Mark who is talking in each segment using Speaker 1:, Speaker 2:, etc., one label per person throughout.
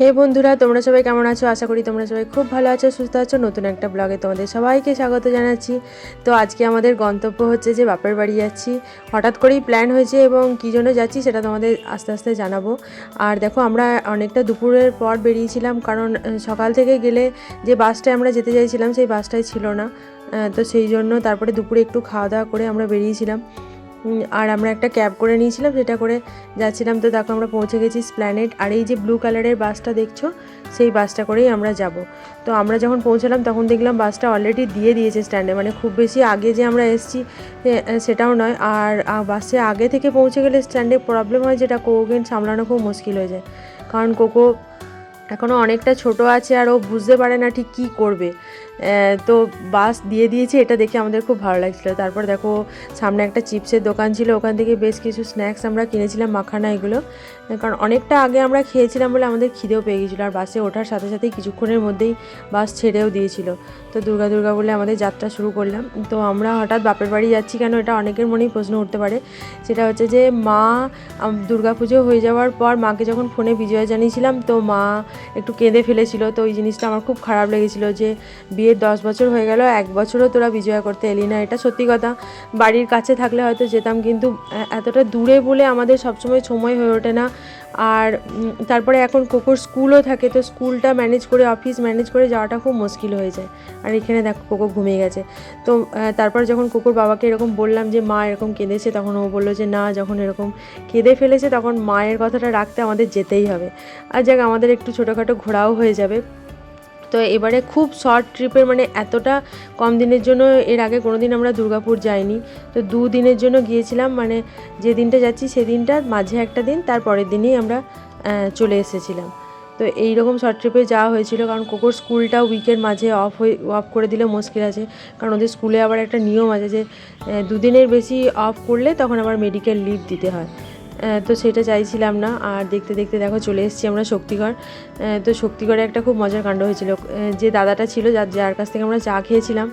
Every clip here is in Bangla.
Speaker 1: হে বন্ধুরা, তোমরা সবাই কেমন আছো? আশা করি তোমরা সবাই খুব ভালো আছো, সুস্থ আছো। নতুন একটা ব্লগে তোমাদের সবাইকে স্বাগত জানাচ্ছি। তো আজকে আমাদের গন্তব্য হচ্ছে যে বাপের বাড়ি যাচ্ছি। হঠাৎ করেই প্ল্যান হয়েছে এবং কী জন্য যাচ্ছি সেটা তোমাদের আস্তে আস্তে জানাব। আর দেখো, আমরা অনেকটা দুপুরের পর বেরিয়েছিলাম কারণ সকাল থেকে গেলে যে বাসটায় আমরা যেতে চাইছিলাম সেই বাসটাই ছিল না। তো সেই জন্য তারপরে দুপুরে একটু খাওয়া দাওয়া করে আমরা বেরিয়েছিলাম। আর আমরা একটা ক্যাব করে নিয়েছিলাম সেটা করে যাচ্ছিলাম তো দেখো আমরা পৌঁছে গেছি স্প্ল্যানেট আর এই যে ব্লু কালারের বাসটা দেখছ, সেই বাসটা করেই আমরা যাব। তো আমরা যখন পৌঁছালাম, তখন দেখলাম বাসটা অলরেডি দিয়ে দিয়েছে স্ট্যান্ডে মানে খুব বেশি আগে যে আমরা এসেছি সেটাও নয়। আর বাসে আগে থেকে পৌঁছে গেলে স্ট্যান্ডে প্রবলেম হয় যেটা কোকোকে সামলানো খুব মুশকিল হয়ে যায়। কারণ কোকো এখনও অনেকটা ছোট আছে আর ও বুঝতে পারে না ঠিক কী করবে। তো বাস দিয়ে দিয়েছে, এটা দেখে আমাদের খুব ভালো লাগছিল। তারপর দেখো, সামনে একটা চিপসের দোকান ছিল, ওখান থেকে বেশ কিছু স্ন্যাক্স আমরা কিনেছিলাম, মাখানা এগুলো। কারণ অনেকটা আগে আমরা খেয়েছিলাম বলে আমাদের খিদেও পেয়ে গেছিল, আর বাসে ওঠার সাথে সাথেই কিছুক্ষণের মধ্যেই বাস ছেড়েও দিয়েছিল। তো দুর্গা দুর্গা বলে আমাদের যাত্রা শুরু করলাম। তো আমরা হঠাৎ বাপের বাড়ি যাচ্ছি কেন, এটা অনেকের মনেই প্রশ্ন উঠতে পারে। সেটা হচ্ছে যে, মা দুর্গা পুজো হয়ে যাওয়ার পর মাকে যখন ফোনে বিজয় জানিয়েছিলাম, তো মা একটু কেঁদে ফেলেছিল। তো ওই জিনিসটা আমার খুব খারাপ লেগেছিল যে বিয়ের দশ বছর হয়ে গেল, এক বছরও তোরা বিজয়া করতে এলি না, এটা সত্যি কথা। বাড়ির কাছে থাকলে হয়তো যেতাম, কিন্তু এতটা দূরে বলে আমাদের সবসময় সময় হয়ে ওঠে না। আর তারপরে এখন কোকোর স্কুলও থাকে, তো স্কুলটা ম্যানেজ করে, অফিস ম্যানেজ করে যাওয়াটা খুব মুশকিল হয়ে যায়। আর এখানে দেখো কোকো ঘুমিয়ে গেছে। তো তারপর যখন কুকুর বাবাকে এরকম বললাম যে, মা এরকম কেঁদেছে, তখন ও বলল যে, না, যখন এরকম কেঁদে ফেলেছে, তখন মায়ের কথাটা রাখতে আমাদের যেতেই হবে। আর যাক, আমাদের একটু ছোটোখাটো ঘোরাও হয়ে যাবে। তো এবারে খুব শর্ট ট্রিপের মানে এতটা কম দিনের জন্য এর আগে কোনো দিন আমরা দুর্গাপুর যাইনি। তো দু দিনের জন্য গিয়েছিলাম মানে যে দিনটা যাচ্ছি সেদিনটা মাঝে একটা দিন, তার পরের দিনই আমরা চলে এসেছিলাম। তো এই রকম শর্ট ট্রিপে যাওয়া হয়েছিল, কারণ কোকোর স্কুলটা উইকের মাঝে অফ হয়ে অফ করে দিলে মুশকিল আছে। কারণ ওদের স্কুলে আবার একটা নিয়ম আছে যে দুদিনের বেশি অফ করলে তখন আবার মেডিকেল লিভ দিতে হয়। তো সেটা চাইছিলাম না। আর দেখতে দেখতে দেখো চলে এসেছি আমরা শক্তিগড়। তো শক্তিগড়ে একটা খুব মজার কাণ্ড হয়েছিল। যে দাদাটা ছিল, যার যার কাছ থেকে আমরা চা খেয়েছিলাম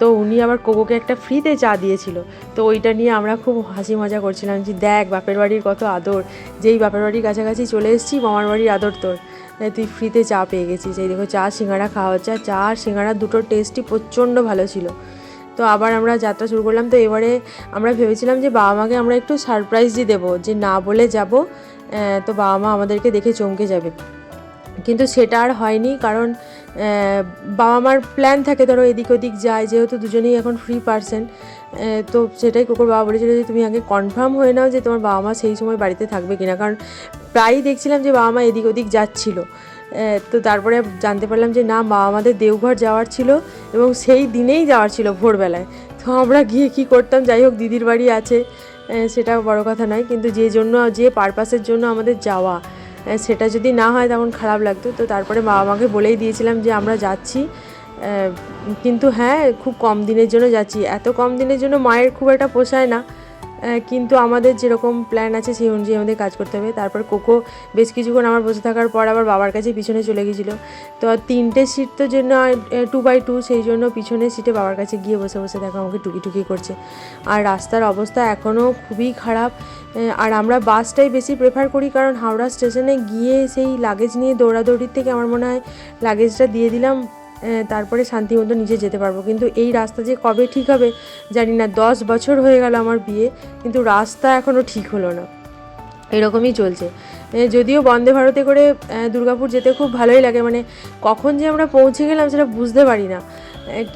Speaker 1: তো উনি আবার কোকোকে একটা ফ্রিতে চা দিয়েছিল। তো ওইটা নিয়ে আমরা খুব হাসি মজা করছিলাম যে, দেখ, বাপের বাড়ির কত আদর। যেই বাপের বাড়ির কাছাকাছি চলে এসেছি, মামার বাড়ির আদর তোর। তুই ফ্রিতে চা পেয়ে গেছিস। এই দেখো, চা সিঙ্গাড়া খাওয়া হচ্ছে। চা আর সিঙ্গাড়া দুটোর টেস্টই প্রচণ্ড ভালো ছিল। তো আবার আমরা যাত্রা শুরু করলাম। তো এবারে আমরা ভেবেছিলাম যে বাবা মাকে আমরা একটু সারপ্রাইজই দেবো যে না বলে যাব তো বাবা মা আমাদেরকে দেখে চমকে যাবে। কিন্তু সেটা আর হয়নি কারণ বাবা মার প্ল্যান থাকে ধরো এদিক ওদিক যায়, যেহেতু দুজনেই এখন ফ্রি পার্সন তো সেটাই কুকুর বাবা বলেছিল যে তুমি আগে কনফার্ম হয়ে নাও যে তোমার বাবা মা সেই সময় বাড়িতে থাকবে কিনা। কারণ প্রায়ই দেখছিলাম যে বাবা মা এদিক ওদিক যাচ্ছিল। তো তারপরে জানতে পারলাম যে না বাবা আমাদের দেওঘর যাওয়ার ছিল এবং সেই দিনেই যাওয়ার ছিল ভোরবেলায়। তো আমরা গিয়ে কি করতাম? যাই হোক, দিদির বাড়ি আছে সেটা বড় কথা নয়, কিন্তু যে জন্য, যে পারপাসের জন্য আমাদের যাওয়া সেটা যদি না হয় তখন খারাপ লাগতো। তো তারপরে বাবা মাকে বলেই দিয়েছিলাম যে আমরা যাচ্ছি কিন্তু হ্যাঁ খুব কম দিনের জন্য যাচ্ছি। এত কম দিনের জন্য মায়ের খুব একটা পোষায় না। কিন্তু আমাদের যেরকম প্ল্যান আছে, সেই অনুযায়ী আমাদের কাজ করতে হবে। তারপর কোকো বেশ কিছুক্ষণ আমার বসে থাকার পর আবার বাবার কাছে পিছনে চলে গেছিল। তো তিনটে সিট তো জন্য টু বাই টু সেই জন্য পিছনের সিটে বাবার কাছে গিয়ে বসে বসে দেখো আমাকে টুকি টুকি করছে। আর রাস্তার অবস্থা এখনও খুবই খারাপ। আর আমরা বাসটাই বেশি প্রেফার করি, কারণ হাওড়া স্টেশনে গিয়ে সেই লাগেজ নিয়ে দৌড়াদৌড়ির থেকে আমার মনে হয় লাগেজটা দিয়ে দিলাম। তারপরে শান্তি মতো নিজে যেতে পারব। কিন্তু এই রাস্তা যে কবে ঠিক হবে জানি না। দশ বছর হয়ে গেল আমার বিয়ে, কিন্তু রাস্তা এখনও ঠিক হলো না। এরকমই চলছে। যদিও বন্দে ভারতে করে দুর্গাপুর যেতে খুব ভালোই লাগে। মানে কখন যে আমরা পৌঁছে গেলাম সেটা বুঝতে পারি না।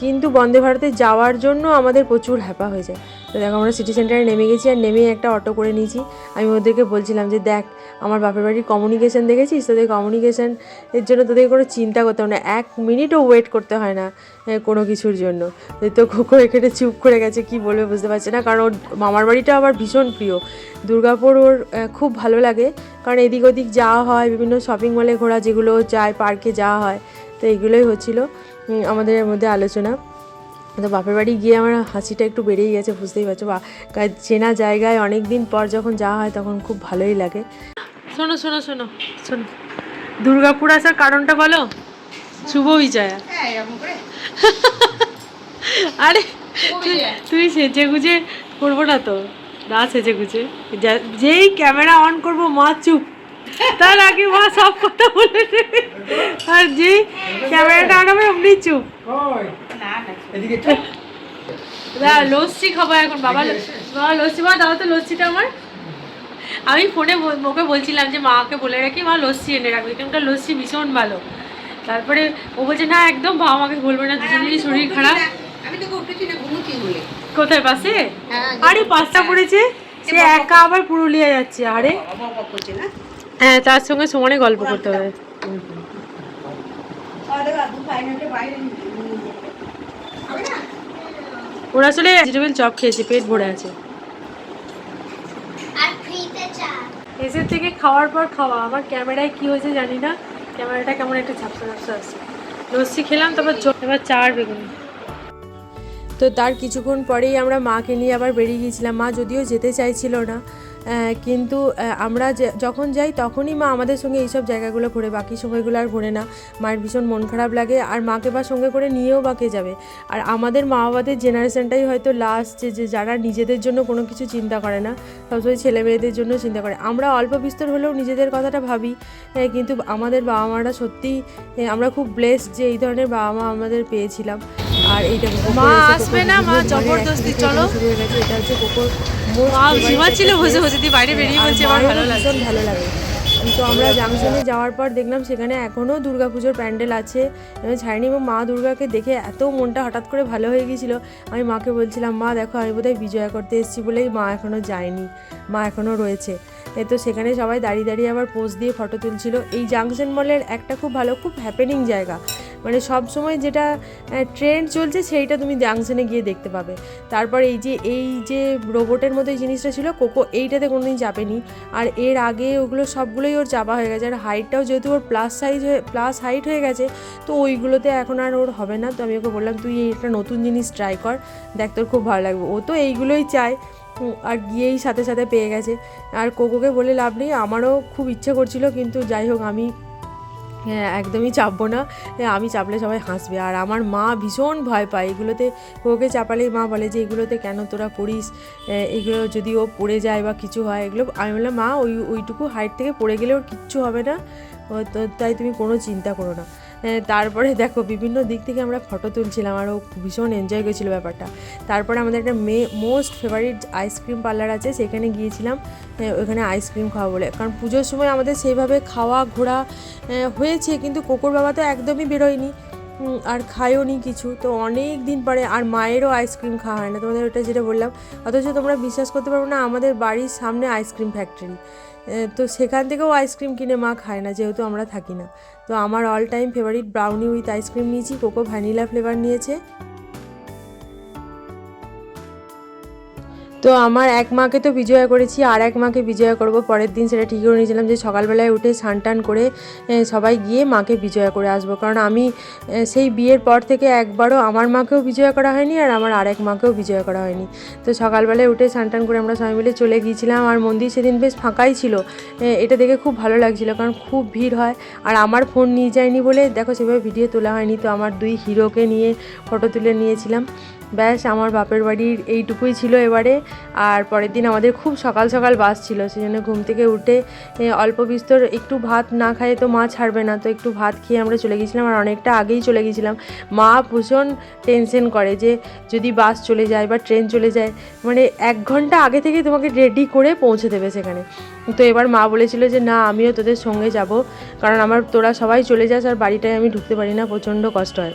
Speaker 1: কিন্তু বন্দে ভারতে যাওয়ার জন্য আমাদের প্রচুর হ্যাপা হয়ে যায়। তো দেখো আমরা সিটি সেন্টারে নেমে গেছি আর নেমে একটা অটো করে নিয়েছি। আমি ওদেরকে বলছিলাম যে, দেখ, আমার বাপের বাড়ির কমিউনিকেশান দেখেছিস? তোদের কমিউনিকেশান এর জন্য তোদের কোনো চিন্তা করতে হবে না। এক মিনিটও ওয়েট করতে হয় না কোনো কিছুর জন্য। তো খোকো এখানে চুপ করে গেছে, কি বলবে বুঝতে পারছে না। কারণ ওর মামার বাড়িটা আবার ভীষণ প্রিয়। দুর্গাপুর ওর খুব ভালো লাগে। কারণ এদিক ওদিক যাওয়া হয়, বিভিন্ন শপিং মলে ঘোরা, যেগুলো যায় পার্কে যাওয়া হয়, তো এগুলোই হচ্ছিল। আমাদের মধ্যে আলোচনা। তো বাপের বাড়ি গিয়ে আমার হাসিটা একটু বেড়েই গেছে বুঝতেই পারছ। বা চেনা জায়গায় অনেক দিন পর যখন যাওয়া হয় তখন খুব ভালোই লাগে। শোনো শোনো শোনো শোনো। দুর্গাপুর আসার কারণটা বলো? শুভ বিজয়া।
Speaker 2: হ্যাঁ
Speaker 1: আরে তুই- সেজে গুজে করব না তো? না সেজে গুজে। যা- যেই ক্যামেরা অন করব মা চুপ তার আগে মা সব কথা বলে আর যে ক্যামেরাটা আনাবে অমনি চুপ। লস্যি খাব এখন বাবা বাবা লস্যি মা দাও তো লস্যিটা আমার। আমি ফোনে ওকে বলছিলাম যে মাকে বলে রাখি মা লস্যি এনে রাখবে এখানকার লস্যি ভীষণ ভালো। তারপরে ও বলছে না একদম বাবা মাকে বলবে না দুজনেরই শরীর খারাপ।
Speaker 3: আমি তোকে উঠেছি না ঘুমুচ্ছি বলে।
Speaker 1: কোথায় পাশে?
Speaker 3: হ্যাঁ
Speaker 1: আরে পাঁচটা পড়েছে। সে একা আবার পুরুলিয়া যাচ্ছে আরে।
Speaker 3: না।
Speaker 1: হ্যাঁ তার সঙ্গে সমানে গল্প করতে হবে। ওরা আসলে ভেজিটেবল চপ খেয়েছে পেট ভরে আছে।
Speaker 4: আর ফ্রিতে চা।
Speaker 1: এসে থেকে খাওয়ার পর খাওয়া আমার ক্যামেরায় কি হয়েছে জানি না। ক্যামেরাটা কেমন একটা ঝাপসা ঝাপসা আসছে লস্যি খেলাম তারপর এবার চার বেগুন। তো তার কিছুক্ষণ পরেই আমরা মাকে নিয়ে আবার বেরিয়ে গিয়েছিলাম। মা যদিও যেতে চাইছিল না কিন্তু আমরা যখন যাই তখনই মা আমাদের সঙ্গে এইসব জায়গাগুলো ঘোরে বাকি সময়গুলো আর ঘোরে না। মায়ের ভীষণ মন খারাপ লাগে আর মাকে বা সঙ্গে করে নিয়েও বা কে যাবে? আর আমাদের মা বাবাদের জেনারেশনটাই হয়তো লাস্ট যে যারা নিজেদের জন্য কোনো কিছু চিন্তা করে না সবসময় ছেলে মেয়েদের জন্য চিন্তা করে। আমরা অল্প বিস্তর হলেও নিজেদের কথাটা ভাবি এ, কিন্তু আমাদের বাবা মারা সত্যিই আমরা খুব ব্লেসড যে এই ধরনের বাবা মা আমাদের পেয়েছিলাম। আর এইটা মা আসবে না মা জবরদস্তি চলো। শুরু হয়ে গেছে এটা হচ্ছে কোকোর মা ঝিমাচ্ছিল বসে বসে। দিয়ে বাইরে বেরিয়ে বলছে আমার ভালো লাগে। ভালো লাগে। তো আমরা জাংশনে যাওয়ার পর দেখলাম সেখানে এখনও দুর্গাপুজোর প্যান্ডেল আছে। এবং ছাড়িনি এবং মা দুর্গাকে দেখে এত মনটা হঠাৎ করে ভালো হয়ে গিয়েছিল। আমি মাকে বলছিলাম মা দেখো আমি বোধহয় বিজয়া করতে এসেছি বলেই মা এখনও যায়নি। মা এখনও রয়েছে। তো সেখানে সবাই দাঁড়িয়ে দাঁড়িয়ে আবার পোজ দিয়ে ফটো তুলছিল। এই জাংশন মলের একটা খুব ভালো, খুব হ্যাপেনিং জায়গা। মানে সব সময় যেটা ট্রেন্ড চলছে সেইটা তুমি জাংশনে গিয়ে দেখতে পাবে। তারপর এই যে এই যে রোবটের মতো এই জিনিসটা ছিল কোকো এইটাতে কোনো কোনোদিন চাপেনি। আর এর আগে ওগুলো সবগুলোই ওর চাপা হয়ে গেছে। আর হাইটটাও যেহেতু ওর প্লাস সাইজ হয়ে প্লাস হাইট হয়ে গেছে, তো ওইগুলোতে এখন আর ওর হবে না। তো আমি ওকে বললাম, তুই একটা নতুন জিনিস ট্রাই কর, দেখ তোর খুব ভালো লাগবে। ও তো এইগুলোই চায়। আর গিয়েই সাথে সাথে পেয়ে গেছে। আর কোকোকে বলে লাভ নেই আমারও খুব ইচ্ছে করছিল কিন্তু যাই হোক আমি হ্যাঁ একদমই চাপবো না। হ্যাঁ, আমি চাপলে সবাই হাসবে। আর আমার মা ভীষণ ভয় পায়। এগুলোতে ওকে চাপালেই মা বলে যে এগুলোতে কেন তোরা পড়িস? এগুলো যদি ও পড়ে যায় বা কিছু হয় এগুলো আমি বললাম মা ওই ওইটুকু হাইট থেকে পড়ে গেলে ওর কিচ্ছু হবে না। তাই তুমি কোনো চিন্তা করো না। তারপরে দেখো, বিভিন্ন দিক থেকে আমরা ফটো তুলছিলাম আরও ভীষণ এনজয় করেছিল ব্যাপারটা। তারপরে আমাদের একটা my most favourite ice cream parlour আছে, সেখানে গিয়েছিলাম ওখানে আইসক্রিম খাওয়া বলে। কারণ পুজোর সময় আমাদের সেইভাবে খাওয়া ঘোরা হয়েছে, কিন্তু কোকোর বাবা তো একদমই বেরোয়নি আর খায়ও নি কিছু। তো অনেক দিন পরে আর মায়েরও আইসক্রিম খাওয়া হয় না। তোমাদের ওটা যেটা বললাম, অথচ তোমরা বিশ্বাস করতে পারব না, আমাদের বাড়ির সামনে আইসক্রিম ফ্যাক্টরি তো সেখান থেকেও আইসক্রিম কিনে মা খায় না, যেহেতু আমরা থাকি না। তো আমার all time favourite brownie with ice cream নিয়েছি কোকো ভ্যানিলা ফ্লেভার নিয়েছে। তো আমার এক মাকে তো বিজয়া করেছি, আর এক মাকে বিজয়া করব। পরের দিন সেটা ঠিক করে নিয়েছিলাম যে সকালবেলায় উঠে স্নান টান করে সবাই গিয়ে মাকে বিজয়া করে আসব। কারণ আমি সেই বিয়ের পর থেকে একবারও আমার মাকেও বিজয়া করা হয়নি, আর আমার আরেক মাকেও বিজয়া করা হয়নি। তো সকালবেলায় উঠে স্নান টান করে আমরা সবাই মিলে চলে গিয়েছিলাম, আর মন্দির সেদিন বেশ ফাঁকাই ছিল। এটা দেখে খুব ভালো লাগছিল, কারণ খুব ভিড় হয়। আর আমার ফোন নিয়ে যায়নি বলে, দেখো সেভাবে ভিডিও তোলা হয়নি, তো আমার দুই হিরোকে নিয়ে ফটো তুলে নিয়েছিলাম। ব্যাস, আমার বাপের বাড়ির এইটুকুই ছিল এবারে। আর পরের দিন আমাদের খুব সকাল সকাল বাস ছিল সেই জন্য ঘুম থেকে উঠে অল্প বিস্তর একটু ভাত না খাইয়ে তো মা ছাড়বে না, তো একটু ভাত খেয়ে আমরা চলে গেছিলাম আর অনেকটা আগেই চলে গেছিলাম মা ভীষণ টেনশন করে যে যদি বাস চলে যায় বা ট্রেন চলে যায় মানে এক ঘণ্টা আগে থেকে তোমাকে রেডি করে পৌঁছে দেবে সেখানে। তো এবার মা বলেছিল যে, না, আমিও তোদের সঙ্গে যাব, কারণ আমার, তোরা সবাই চলে যাস আর বাড়িটায় আমি ঢুকতে পারি না, প্রচণ্ড কষ্ট হয়।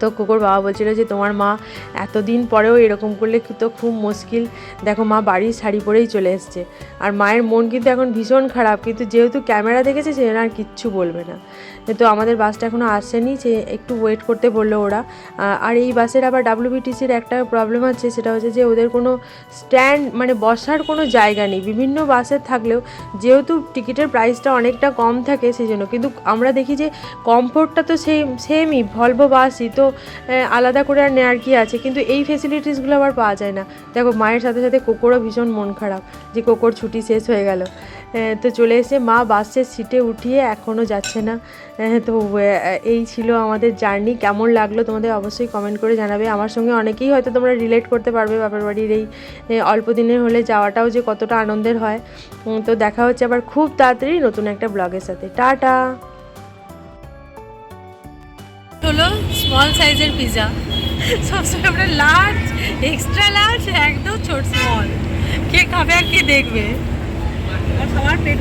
Speaker 1: তো কুকুর বাবা বলছিল যে, তোমার মা এতদিন পরেও এরকম করলে তো খুব মুশকিল? দেখো, মা বাড়ির শাড়ি পরেই চলে এসছে। আর মায়ের মন কিন্তু এখন ভীষণ খারাপ। কিন্তু যেহেতু ক্যামেরা দেখেছে, সে আর কিচ্ছু বলবে না। তো আমাদের বাসটা এখনও আসেনি, সে একটু ওয়েট করতে বলল ওরা। আর এই বাসের আবার ডাব্লিউবিটিসির একটা প্রবলেম আছে, সেটা হচ্ছে যে, ওদের কোনো স্ট্যান্ড মানে বসার কোনো জায়গা নেই। বিভিন্ন বাসের থাকলেও যেহেতু টিকিটের প্রাইসটা অনেকটা কম থাকে, সেই জন্য। কিন্তু আমরা দেখি যে কমফোর্টটা তো সেম সেমই ভলভো বাসই তো আলাদা করে আর নেওয়ার কি আছে? কিন্তু এই ফেসিলিটিসগুলো আবার পাওয়া যায় না। দেখো, মায়ের সাথে সাথে কোকোরও ভীষণ মন খারাপ যে কোকোর ছুটি শেষ হয়ে গেল। তো চলে এসে মা বাসের সিটে উঠিয়ে এখনও যাচ্ছে না। তো এই ছিল আমাদের জার্নি কেমন লাগল তোমাদের অবশ্যই কমেন্ট করে জানাবে। আমার সঙ্গে অনেকেই হয়তো তোমরা রিলেট করতে পারবে বাপের বাড়ির এই অল্প দিনের হলে যাওয়াটাও যে কতটা আনন্দের হয়। তো দেখা হচ্ছে আবার খুব তাড়াতাড়ি নতুন একটা ব্লগের সাথে। টাটা!
Speaker 4: হলো স্মল সাইজের পিজা সবসময় আমরা লার্জ এক্সট্রা লার্জ একদম ছোট স্মল কে খাবে আর কে দেখবে? আর সবার পেট